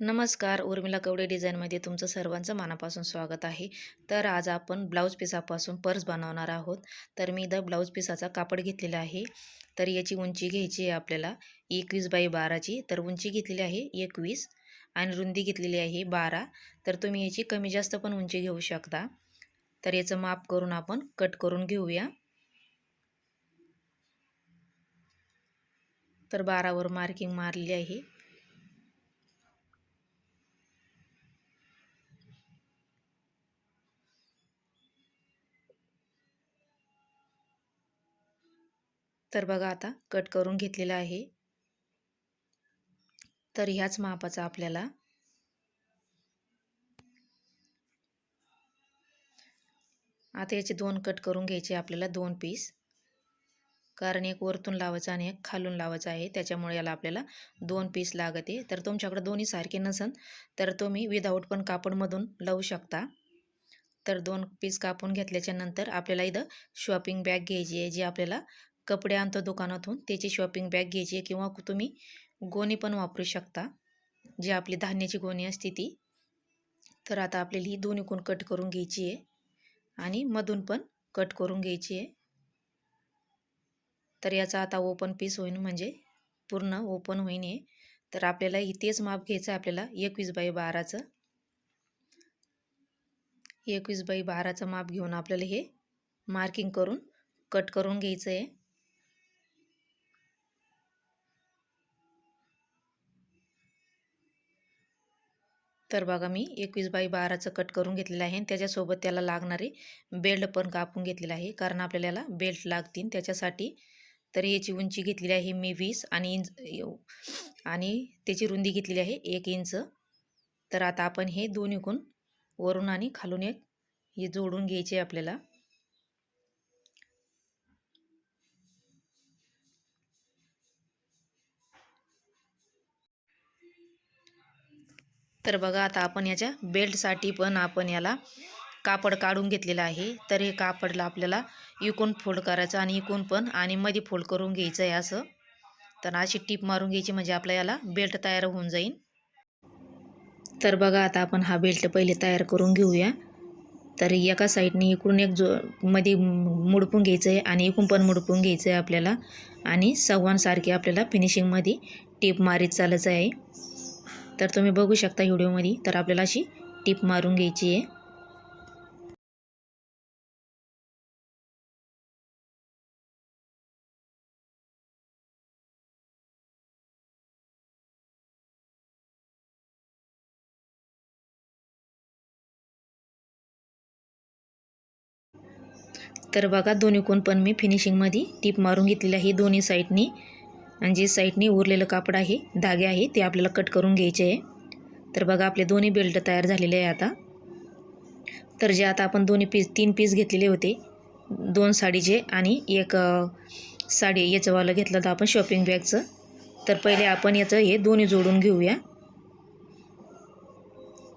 नमस्कार उर्मिला कवडे डिझाईनमध्ये तुमचं सर्वांचं मनापासून स्वागत आहे. तर आज आपण ब्लाऊज पिसापासून पर्स बनवणार आहोत. तर मी इथं ब्लाऊज पिसाचा कापड घेतलेला आहे. तर याची उंची घ्यायची आहे आपल्याला एकवीस बाय बाराची. तर उंची घेतलेली आहे एकवीस आणि रुंदी घेतलेली आहे बारा. तर तुम्ही याची कमी जास्त पण उंची घेऊ शकता. तर याचं माप करून आपण कट करून घेऊया. तर बारावर मार्किंग मारली आहे. तर बघा आता कट करून घेतलेला आहे. तर ह्याच मापाचा आपल्याला आता याचे दोन कट करून घ्यायचे आपल्याला दोन पीस कारण एक वरतून लावायचं आणि एक खालून लावायचं आहे. त्याच्यामुळे याला आपल्याला दोन पीस लागते. तर तुमच्याकडे दोन्ही सारखे नसन तर तुम्ही विदाऊट पण कापडमधून लावू शकता. तर दोन पीस कापून घेतल्याच्या नंतर आपल्याला इथं शॉपिंग बॅग घ्यायची आहे जी आपल्याला कपडे आणतो दुकानातून त्याची शॉपिंग बॅग घ्यायची आहे किंवा तुम्ही गोणी पण वापरू शकता. जी आपली धान्याची गोणी असते ती. तर आता आपल्याला ही दोन्हीकून कट करून घ्यायची आहे. आणि मधून पण कट करून घ्यायची आहे. तर याचा आता ओपन पीस होईन म्हणजे पूर्ण ओपन होईन आहे तर आपल्याला इथेच माप घ्यायचं आहे आपल्याला एकवीस बाय बाराचं. एकवीस बाय बाराचं माप घेऊन आपल्याला हे मार्किंग करून कट करून घ्यायचं आहे. तर बघा मी एकवीस बाय बाराचं कट करून घेतलेलं आहे आणि त्याच्यासोबत त्याला लागणारे बेल्ट पण कापून घेतलेलं आहे. कारण आपल्याला याला बेल्ट लागतील त्याच्यासाठी. तर याची उंची घेतलेली आहे मी वीस आणि इंच आणि त्याची रुंदी घेतलेली आहे एक इंच. तर आता आपण हे दोन्हीकून वरून आणि खालून एक हे जोडून घ्यायचे आपल्याला. तर बघा आता आपण याच्या बेल्टसाठी पण आपण याला कापड काढून घेतलेलं आहे. तर हे कापडला आपल्याला इकून फोल्ड करायचं आणि इकून पण आणि मध्ये फोल्ड करून घ्यायचं आहे असं. तर अशी टीप मारून घ्यायची म्हणजे आपल्या याला बेल्ट तयार होऊन जाईल तर बघा आता आपण हा बेल्ट पहिले तयार करून घेऊया. तर एका साईडने इकडून एक जो मध्ये मुडपून घ्यायचं आहे आणि इकडून पण मुडपून घ्यायचं आहे आपल्याला. आणि सव्वांसारखी आपल्याला फिनिशिंगमध्ये टीप मारीत चालायचं आहे. तर तुम्ही बघू शकता व्हिडिओमध्ये. तर आपल्याला अशी टीप मारून घ्यायची आहे. तर बघा दोन्ही कोण पण मी फिनिशिंगमध्ये टीप मारून घेतलेली आहे. दोन्ही साईडनी आणि जे साईडने उरलेलं कापड आहे धागे आहे ते आपल्याला कट करून घ्यायचे आहे. तर बघा आपले दोन्ही बेल्ट तयार झालेले आहे आता. तर जे आता आपण दोन्ही पीस तीन पीस घेतलेले होते दोन साडीचे आणि एक साडी याचंवालं घेतलं तर आपण शॉपिंग बॅगचं तर पहिले आपण याचं हे दोन्ही जोडून घेऊया.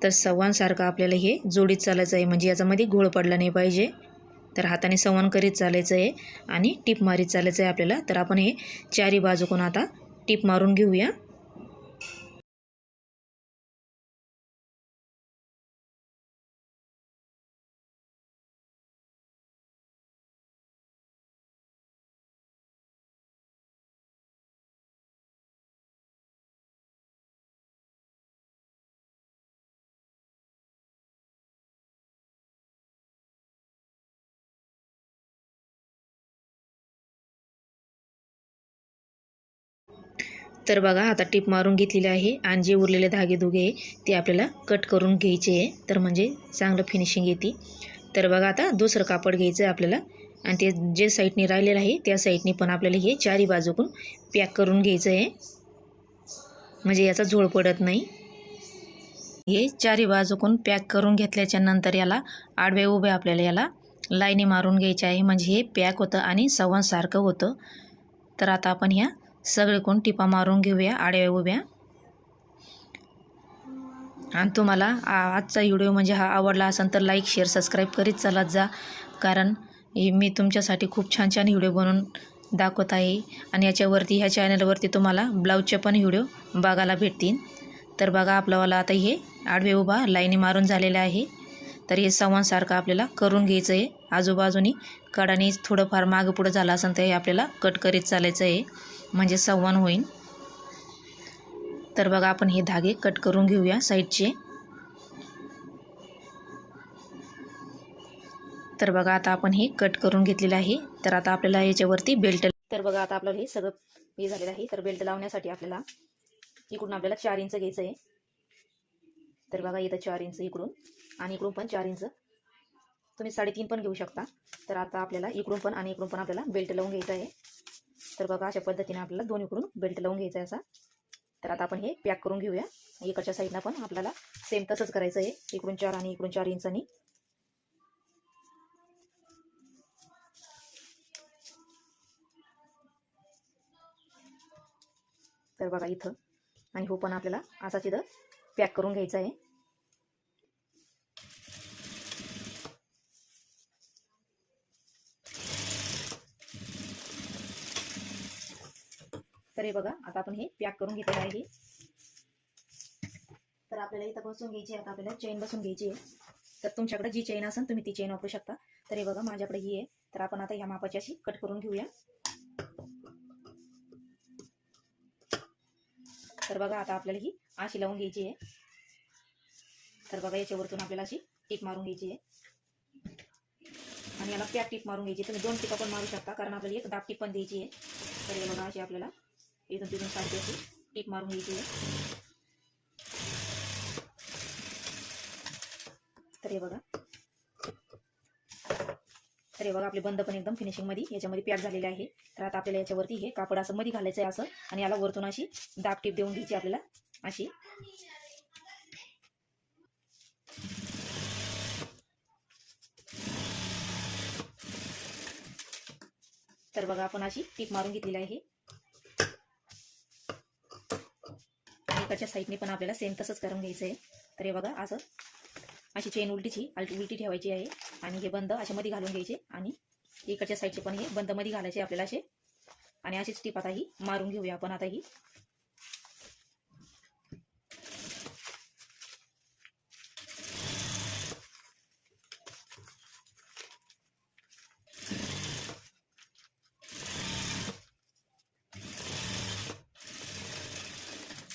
तर सव्वांसारखं आपल्याला हे जोडीत चालायचं आहे म्हणजे याच्यामध्ये घोळ पडला नाही पाहिजे. तर हाताने संवन करीत चालायचं आहे आणि टीप मारीत चालायचं आहे आपल्याला. तर आपण हे चारी बाजूकून आता टीप मारून घेऊया. तर बघा आता टीप मारून घेतलेली आहे आणि जे उरलेले धागे दुगे आहे ते आपल्याला कट करून घ्यायचे आहे. तर म्हणजे चांगलं फिनिशिंग येते. तर बघा आता दुसरं कापड घ्यायचं आहे आपल्याला. आणि ते जे साईडने राहिलेलं आहे त्या साईडने पण आपल्याला हे चारी बाजूकून पॅक करून घ्यायचं आहे. म्हणजे याचा झोळ पडत नाही. हे चारी बाजूकून पॅक करून घेतल्याच्या नंतर याला आडवे उभे आपल्याला याला लाईनी मारून घ्यायचे आहे. म्हणजे हे पॅक होतं आणि संवादसारखं होतं. तर आता आपण ह्या सगळे कोण टिपा मारून घेऊया आड्या उभ्या. आणि तुम्हाला आजचा व्हिडिओ म्हणजे हा आवडला असेल तर लाईक शेअर सबस्क्राईब करीत चालत जा. कारण मी तुमच्यासाठी खूप छान छान व्हिडिओ बनवून दाखवत आहे. आणि याच्यावरती ह्या चॅनलवरती तुम्हाला ब्लाऊजचे पण व्हिडिओ बघायला भेटतील. तर बघा आपल्यावाला आता हे आडवे उभा लाईनी मारून झालेलं आहे. तर हे संवांसारखं आपल्याला करून घ्यायचं आहे. आजूबाजूनी कडाने थोडंफार मागं पुढं झालं असेल तर हे आपल्याला कट करीत चालायचं आहे. म्हणजे संवान होईल तर बघा आपण हे धागे कट करून घेऊया साईडचे. तर बघा आता आपण हे कट करून घेतलेलं आहे. तर आता आपल्याला याच्यावरती बेल्ट तर बघा आता आपल्याला हे सगळं हे झालेलं आहे. तर बेल्ट लावण्यासाठी आपल्याला इकडून आपल्याला चार इंच घ्यायचं आहे. तर बघा इथं चार इंच इकडून. आणि इकडून पण चार इंच तुम्ही साडेतीन पण घेऊ शकता. तर आता आपल्याला इकडून पण आणि इकडून पण आपल्याला बेल्ट लावून घ्यायचा आहे. तर बघा अशा पद्धतीने आपल्याला दोन इकडून बेल्ट लावून घ्यायचा आहे असा. तर आता आपण हे पॅक करून घेऊया. इकडच्या साईडनं पण आपल्याला सेम तसंच करायचं आहे. इकडून चार आणि इकडून चार इंचानी तर बघा इथं. आणि हो पण आपल्याला असाच इथं पॅक करून घ्यायचा आहे. तर हे बघा आता आपण हे पॅक करून घेतलेलं आहे तर आपल्याला इथं बसून घ्यायची आहे आता आपल्याला चेन बसून घ्यायची आहे. तर तुमच्याकडे जी चेन असेल तुम्ही ती चेन वापरू शकता. तर हे बघा माझ्याकडे ही आहे. तर आपण आता ह्या मापाची अशी कट करून घेऊया. तर बघा आता आपल्याला ही अशी लावून घ्यायची आहे. तर बघा याच्यावरतून आपल्याला अशी टीप मारून घ्यायची आहे. आणि याला पॅक टीप मारून घ्यायची तुम्ही दोन टिपा पण मारू शकता कारण आपल्याला एक दाब टीप पण द्यायची आहे. तर हे बघा अशी आपल्याला इथून तिथून सारखी अशी टीप मारून घ्यायची तर हे बघा. तर हे बघा आपले बंद पण एकदम फिनिशिंगमध्ये याच्यामध्ये पॅक झालेले आहे. तर आता आपल्याला याच्यावरती हे कापड असं मध्ये घालायचं आहे असं आणि याला वरतून अशी दाब टीप देऊन घ्यायची आपल्याला. अशी. तर बघा आपण अशी टीप मारून घेतलेली आहे. इकडच्या साईडने पण आपल्याला सेम तसंच करून घ्यायचं आहे. तर हे बघा असं. अशी चेन उलटीची अल्टी उलटी ठेवायची आहे. आणि हे बंद अशा मध्ये घालून घ्यायचे. आणि इकडच्या साईडचे पण हे बंदमध्ये घालायचे आपल्याला असे. आणि अशीच टीप आता ही मारून घेऊया आपण आता ही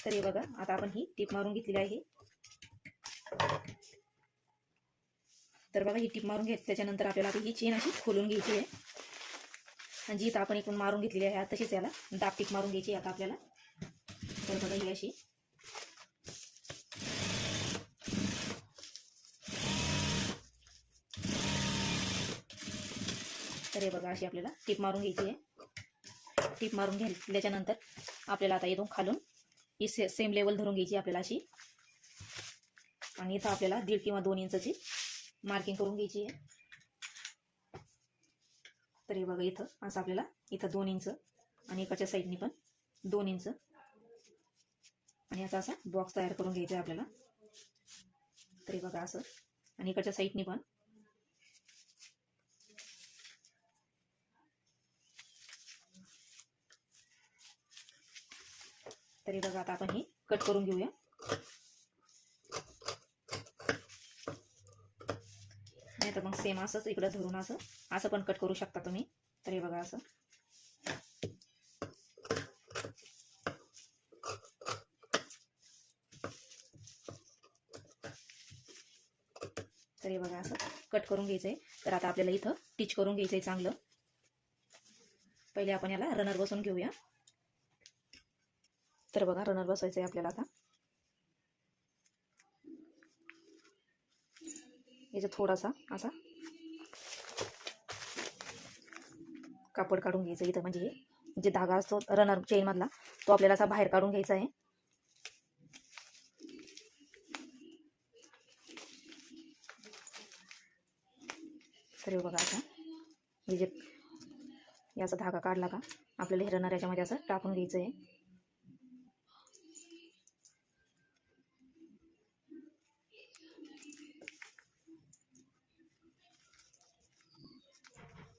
तर हे बघा आता आपण ही टीप मारून घेतलेली आहे. तर बघा ही टीप मारून घेत त्याच्यानंतर आपल्याला आता ही चेन अशी खोलून घ्यायची आहे. आणि जी इथं आपण इकडून मारून घेतलेली आहे तशीच याला दाब टीप मारून घ्यायची आता आपल्याला. तर बघा ही अशी. तर हे बघा अशी आपल्याला टीप मारून घ्यायची आहे. टीप मारून घेतल्याच्यानंतर आपल्याला आता इथून खालून ही से सेम लेवल धरून घ्यायची आपल्याला अशी. आणि इथं आपल्याला दीड किंवा दोन इंचची मार्किंग करून घ्यायची आहे. तर हे बघा इथं असं आपल्याला इथं दोन इंच आणि इकडच्या साईडनी पण दोन इंच. आणि याचा असा बॉक्स तयार करून घ्यायचा आहे आपल्याला. तर हे बघा असं. आणि इकडच्या साईडनी पण तरी बघा आता आपण हे कट करून घेऊया. नाही तर मग सेम असंच इकडं धरून असं असं पण कट करू शकता तुम्ही. तरी बघा असं. तरी बघा असं कट करून घ्यायचंय. तर आता आपल्याला इथं टिच करून घ्यायचंय चांगलं. पहिले आपण याला रनर बसून घेऊया. तर बघा रनर बसवायचं आहे आपल्याला आता. याचा थोडासा असा कापड काढून घ्यायचं इथं म्हणजे हे जे धागा असतो रनर चेन मधला तो आपल्याला असा बाहेर काढून घ्यायचा आहे. तर बघा आता हे जे याचा धागा काढला का आपल्याला हे रनर याच्यामध्ये असं टाकून घ्यायचं आहे.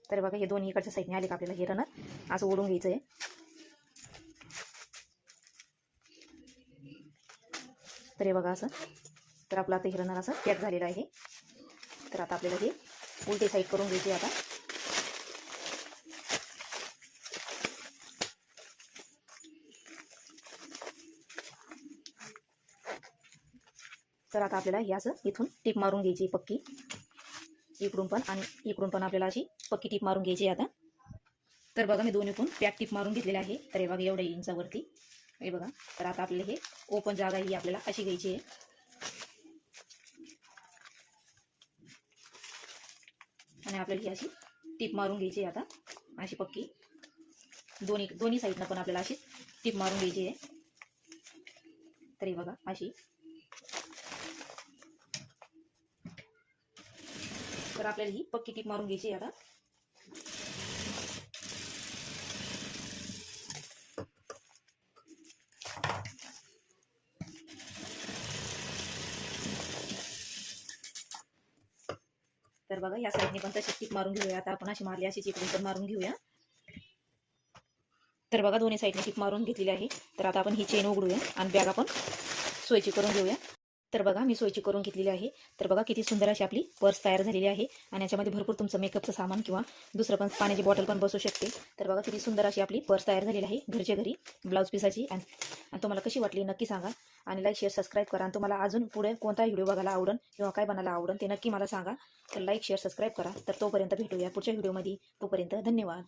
तर बघा हे दोन्ही इकडच्या साईडने आले का आपल्याला हे रनर असं ओढून घ्यायचं आहे तर हे बघा असं. तर आपलं आता हिरणार असं पॅक झालेलं आहे. तर आता आपल्याला हे उलटे साईड करून घ्यायची आता. तर आता आपल्याला हे असं इथून टीप मारून घ्यायची पक्की. इकडून पण आणि इकडून पण आपल्याला अशी पक्की टीप मारून घ्यायची आता. तर बघा मी दोन्ही पण पॅक टीप मारून घेतलेले आहे. तर हे बघा एवढ्या इंचावरती हे बघा तर आता आपल्याला हे ओपन जागा ही आपल्याला अशी घ्यायची आहे. आणि आपल्याला ही अशी टीप मारून घ्यायची आहे आता. अशी पक्की. दोन्ही दोन्ही साईडनं पण आपल्याला अशी टीप मारून घ्यायची आहे. तर हे बघा अशी. तर आपल्याला ही पक्की टीप मारून घ्यायची आता. तर बघा या साईडने पण तशी टीप मारून घेऊया. आता आपण अशी मारली अशी चिकडून पण मारून घेऊया. तर बघा दोन्ही साईडने टीप मारून घेतलेली आहे. तर आता आपण ही चेन उघडूया आणि बॅग आपण सोयची करून घेऊया. तर बघा मी सोयची करून घेतलेली आहे. तर बघा किती सुंदर अशी आपली पर्स तयार झालेली आहे. आणि याच्यामध्ये भरपूर तुमचं मेकअपचं सामान किंवा दुसरं पण पाण्याची बॉटल पण बसू शकते. तर बघा किती सुंदर अशी आपली पर्स तयार झालेली आहे घरच्या घरी ब्लाऊज पिसाची. आणि आणि तुम्हाला कशी वाटली नक्की सांगा. आणि लाईक शेअर सबस्क्राईब करा. आणि तुम्हाला अजून पुढे कोणता व्हिडिओ बघायला आवडेल किंवा काय बनायला आवडेल ते नक्की मला सांगा. तर लाईक शेअर सबस्क्राईब करा. तर तोपर्यंत भेटूया पुढच्या व्हिडिओमध्ये तोपर्यंत धन्यवाद.